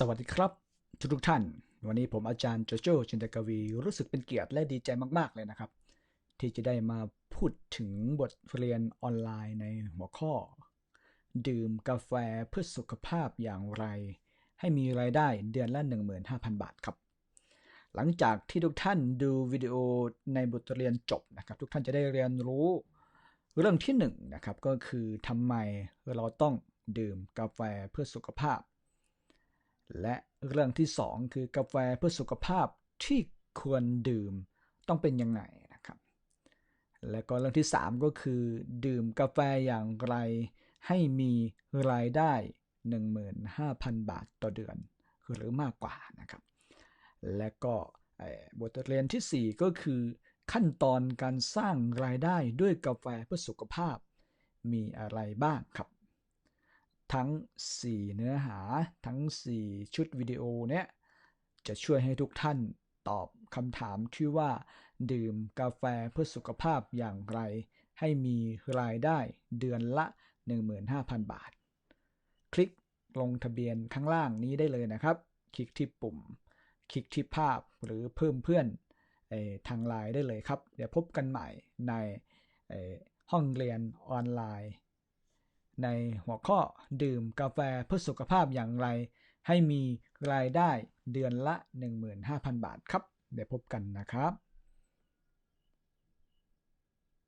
สวัสดีครับทุกทุกท่าน วันนี้ผมอาจารย์โจโจจินตกวีรู้สึกเป็นเกียรติและดีใจมากๆเลยนะครับ ที่จะได้มาพูดถึงบทเรียนออนไลน์ในหัวข้อ ดื่มกาแฟเพื่อสุขภาพอย่างไร ให้มีรายได้เดือนละ 15,000 บาทครับ หลังจากที่ทุกท่านดูวิดีโอในบทเรียนจบนะครับ ทุกท่านจะได้เรียนรู้ เรื่องที่1นนะครับก็คือทำไมเราต้องดื่มกาแฟเพื่อสุขภาพ และเรื่องที่ 2 คือกาแฟเพื่อสุขภาพที่ควรดื่มต้องเป็นยังไงนะครับ และก็เรื่องที่ 3 ก็คือ ดื่มกาแฟอย่างไร ให้มีรายได้ 15,000 บาทต่อเดือนหรือมากกว่านะครับ และก็บทเรียนที่ 4 ก็คือ ขั้นตอนการสร้างรายได้ด้วยกาแฟเพื่อสุขภาพมีอะไรบ้างครับ ทั้ง 4 เนื้อหาทั้ง 4 ชุดวิดีโอเนี้ยจะช่วยให้ทุกท่านตอบคำถามที่ว่า ดื่มกาแฟเพื่อสุขภาพอย่างไร ให้มีรายได้เดือนละ 15,000 บาท คลิกลงทะเบียนข้างล่างนี้ได้เลยนะครับ คลิกที่ปุ่ม คลิกที่ภาพหรือเพิ่มเพื่อนทางไลน์ได้เลยครับ เดี๋ยวพบกันใหม่ในห้องเรียนออนไลน์ ในหัวข้อดื่มกาแฟเพื่อสุขภาพอย่างไร ให้มีรายได้เดือนละ 15,000 บาทครับ เดี๋ยวพบกันนะครับ